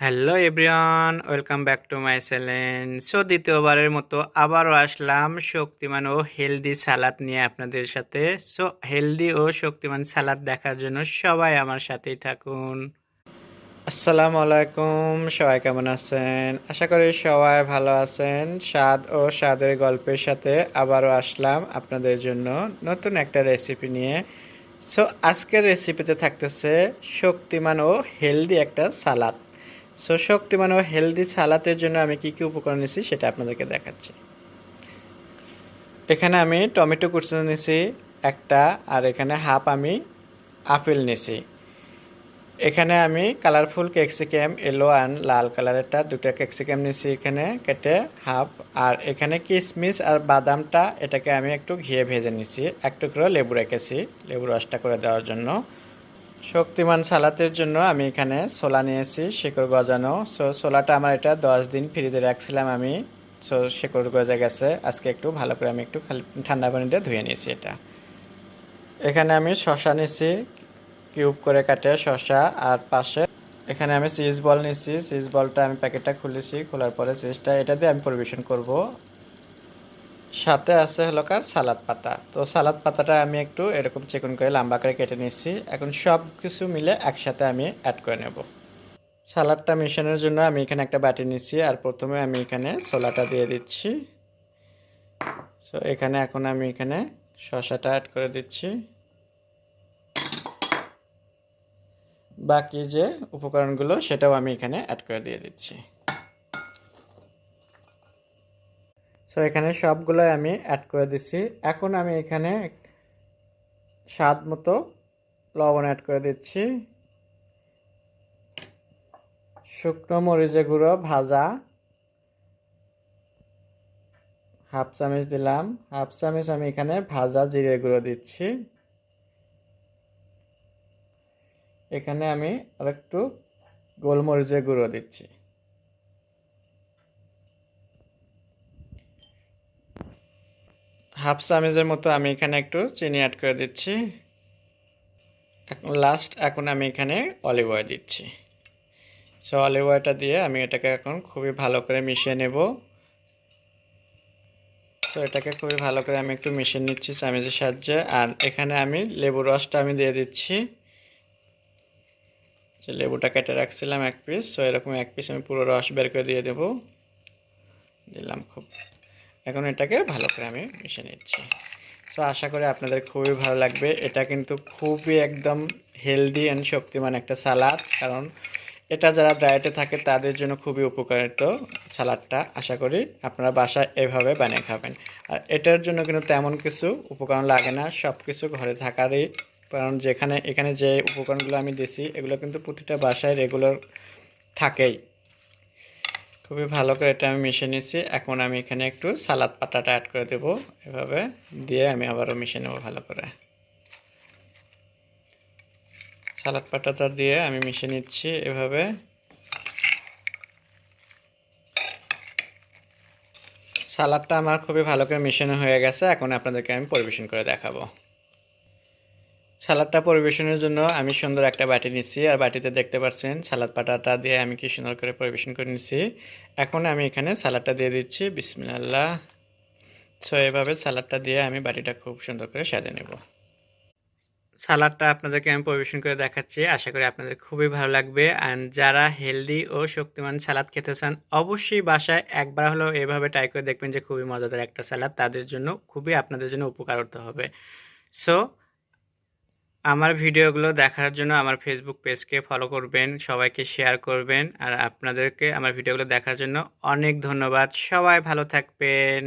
Hello everyone welcome back to my channel so দ্বিতীয়বারের মতো আবারও আসলাম শক্তিমান ও হেলদি সালাদ নিয়ে আপনাদের সাথে। সো হেলদি ও শক্তিমান সালাদ দেখার জন্য সবাই আমার সাথেই থাকুন। আসসালামু আলাইকুম। সবাই কেমন আছেন? আশা করি সবাই ভালো আছেন। স্বাদ ও স্বাদের গল্পের সাথে আবারও আসলাম আপনাদের জন্য নতুন একটা রেসিপি নিয়ে। সো আজকের রেসিপিতে থাকতেছে শক্তিমান ও হেলদি একটা সালাদ। সো শক্তিমান ও হেলদি সালাতের জন্য আমি কি কি উপকরণ নিয়েছি সেটা আপনাদেরকে দেখাচ্ছি। এখানে আমি টমেটো কুচি নিয়েছি একটা, আর এখানে হাফ আমি আপেল নিয়েছি এখানে আমি কালারফুল ক্যাপসিকাম এলো অ্যান্ড লাল কালারেরটা দুটো ক্যাপসিকাম নিয়েছি এখানে কেটে হাফ আর এখানে কিশমিশ আর বাদামটা এটাকে আমি একটু ঘিয়ে ভেজে নিয়েছি একটু করে লেবু রেখেছি, লেবু রসটা করে দেওয়ার জন্য। শক্তিমান সালাতের জন্য আমি এখানে ছোলা নিয়েছি, শিকড় গজানো। সো ছোলাটা আমার এটা দশ দিন ফ্রিজে রাখছিলাম আমি। সো শেকড় গজে গেছে। আজকে একটু ভালো করে আমি একটু খালি ঠান্ডা পানিতে ধুয়ে নিয়েছি এটা। এখানে আমি শশা নিয়েছি, কিউব করে কাটে শশা আর পাশে এখানে আমি চিজ বল নিয়েছি। চিজ বলটা আমি প্যাকেটটা খুলেছি, খোলার পরে চিজটা এটা দিয়ে আমি পরিবেশন করব। সাথে আছে হলো কার? সালাদ পাতা। তো সালাদ পাতাটা আমি একটু এরকম চিকন করে লম্বা করে কেটে নিচ্ছি এখন সব কিছু মিলে একসাথে আমি অ্যাড করে নেব। সালাদটা মিশানোর জন্য আমি এখানে একটা বাটি নিচ্ছি আর প্রথমে আমি এখানে ছোলাটা দিয়ে দিচ্ছি। সো এখানে এখন আমি এখানে শশাটা অ্যাড করে দিচ্ছি। বাকি যে উপকরণগুলো, সেটাও আমি এখানে অ্যাড করে দিয়ে দিচ্ছি। সো এখানে সবগুলো আমি অ্যাড করে দিচ্ছি এখন আমি এখানে স্বাদ মতো লবণ অ্যাড করে দিচ্ছি। শুকনো মরিচে গুঁড়ো, ভাজা। হাফ চামচ দিলাম। হাফ চামচ আমি এখানে ভাজা জিরে গুঁড়ো দিচ্ছি। এখানে আমি আরেকটু গোলমরিচের গুঁড়ো দিচ্ছি। হাফ চামচের মতো আমি এখানে একটু চিনি অ্যাড করে দিচ্ছি। এখন লাস্ট এখন আমি এখানে অলিভ অয়েল দিচ্ছি। সো অলিভ অয়েলটা দিয়ে আমি এটাকে এখন খুবই ভালো করে মিশিয়ে নেব। তো এটাকে খুবই ভালো করে আমি একটু মিশিয়ে নিচ্ছি চামচের সাহায্যে। আর এখানে আমি লেবু রসটা আমি দিয়ে দিচ্ছি। যে লেবুটা কেটে রাখছিলাম এক পিস সো এরকম এক পিস আমি পুরো রস বের করে দিয়ে দেবো। দিলাম খুব। এখন এটাকে ভালো করে আমি মিশে নিচ্ছি। সো আশা করি আপনাদের খুবই ভালো লাগবে। এটা কিন্তু খুবই একদম হেলদি অ্যান্ড শক্তিমান একটা সালাদ, কারণ এটা যারা ডায়েটে থাকে, তাদের জন্য খুবই উপকারিত সালাদটা। আশা করি আপনারা বাসায় এভাবে বানিয়ে খাবেন। আর এটার জন্য কিন্তু তেমন কিছু উপকরণ লাগে না সব কিছু ঘরে থাকারই। কারণ যেখানে, এখানে যে উপকরণগুলো আমি দিছি, এগুলো কিন্তু প্রতিটা বাসায় রেগুলার থাকেই। খুবই ভালো করে এটা আমি মিশিয়ে নিচ্ছি এখন আমি এখানে একটু সালাদ পাতাটা অ্যাড করে দেব। এভাবে দিয়ে আমি আবারও মিশিয়ে নেব ভালো করে। সালাদ পাতাটা দিয়ে আমি মিশিয়ে নিচ্ছি এভাবে। সালাদটা আমার খুবই ভালো করে মিশানো হয়ে গেছে। এখন আপনাদেরকে আমি পরিবেশন করে দেখাবো। সালাদটা পরিবেশনের জন্য আমি সুন্দর একটা বাটি নিচ্ছি, আর বাটিতে দেখতে পাচ্ছেন সালাদ পাটাটা দিয়ে আমি কি সুন্দর করে পরিবেশন করে নিচ্ছি। এখন আমি এখানে সালাদটা দিয়ে দিচ্ছি, বিসমিল্লাহ। সো এভাবে সালাদটা দিয়ে আমি বাটিটা খুব সুন্দর করে সাজিয়ে নেব। সালাদটা আপনাদেরকে আমি পরিবেশন করে দেখাচ্ছি, আশা করি আপনাদের খুবই ভালো লাগবে। অ্যান্ড যারা হেলদি ও শক্তিমান সালাদ খেতে চান, অবশ্যই বাসায় একবার হলেও এভাবে ট্রাই করে দেখবেন যে খুবই মজাদার একটা সালাদ, তাদের জন্য খুবই আপনাদের জন্য উপকার হতে হবে। সো আমার ভিডিওগুলো দেখার জন্য আমার ফেসবুক পেজকে ফলো করবেন, সবাইকে শেয়ার করবেন, আর আপনাদেরকে আমার ভিডিওগুলো দেখার জন্য অনেক ধন্যবাদ। সবাই ভালো থাকবেন।